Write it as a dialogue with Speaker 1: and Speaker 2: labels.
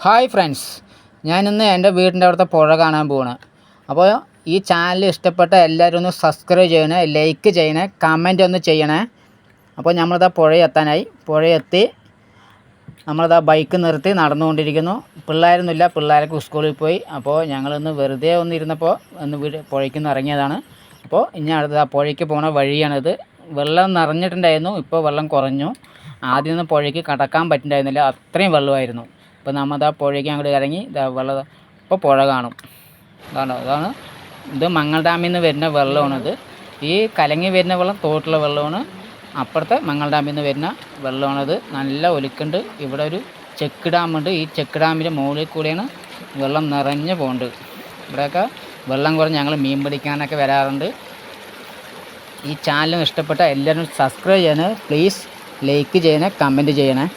Speaker 1: Hi friends ഞാനിന്ന് എന്റെ വീടിന്റെ അവിടുത്തെ പുഴ കാണാൻ പോവാണ്. അപ്പോൾ ഈ ചാനൽ ഇഷ്ടപ്പെട്ട എല്ലാവരും ഒന്ന് സബ്സ്ക്രൈബ് ചെയ്യണേ ലൈക്ക് ചെയ്യണേ കമന്റ് ഒന്ന് ചെയ്യണേ. അപ്പോൾ നമ്മളിതാ പുഴ എത്താനായി പുഴ എത്തി നമ്മളിതാ ബൈക്ക് നിർത്തി നടന്നുകൊണ്ടിരിക്കുന്നു. പിള്ളേരൊന്നുമില്ല പിള്ളേരൊക്കെ സ്കൂളിൽ പോയി. അപ്പോൾ ഞങ്ങളിന്ന് വെറുതെ ഒന്ന് ഇരുന്നപ്പോൾ ഒന്ന് വീട് പുഴയ്ക്ക് ഇറങ്ങിയതാണ്. അപ്പോൾ ഇനി അടുത്ത പുഴയ്ക്ക് പോണ വഴിയാണിത്. വെള്ളം നിറഞ്ഞിട്ടുണ്ടായിരുന്നു ഇപ്പോൾ വെള്ളം കുറഞ്ഞു. ആദ്യം ഒന്നും പുഴയ്ക്ക് കടക്കാൻ പറ്റുന്നുണ്ടായിരുന്നില്ല അത്രയും വെള്ളമായിരുന്നു. ഇപ്പോൾ നമ്മൾ ആ പുഴയ്ക്ക് അങ്ങോട്ട് ഇറങ്ങി ഇതാ വെള്ളം ഇപ്പോൾ പുഴ കാണും. അതാണ് അതാണ് ഇത് മങ്ങൾ ഡാമിൽ നിന്ന് വരുന്ന വെള്ളമാണിത് ഈ കലങ്ങി വരുന്ന വെള്ളം തോട്ടിലെ വെള്ളമാണ്. അപ്പുറത്തെ മങ്ങൾ ഡാമിൽ നിന്ന് വരുന്ന വെള്ളമാണത് നല്ല ഒലുക്കുണ്ട്. ഇവിടെ ഒരു ചെക്ക് ഡാമുണ്ട് ഈ ചെക്ക് ഡാമിന്റെ മുകളിൽ കൂടെയാണ് വെള്ളം നിറഞ്ഞു പോകുന്നത് ഇവിടെയൊക്കെ വെള്ളം കുറഞ്ഞ് ഞങ്ങൾ മീൻ പിടിക്കാനൊക്കെ വരാറുണ്ട്. ഈ ചാനൽ ഇഷ്ടപ്പെട്ട എല്ലാവരും സബ്സ്ക്രൈബ് ചെയ്യണേ. പ്ലീസ് ലൈക്ക് ചെയ്യണേ കമന്റ് ചെയ്യണേ.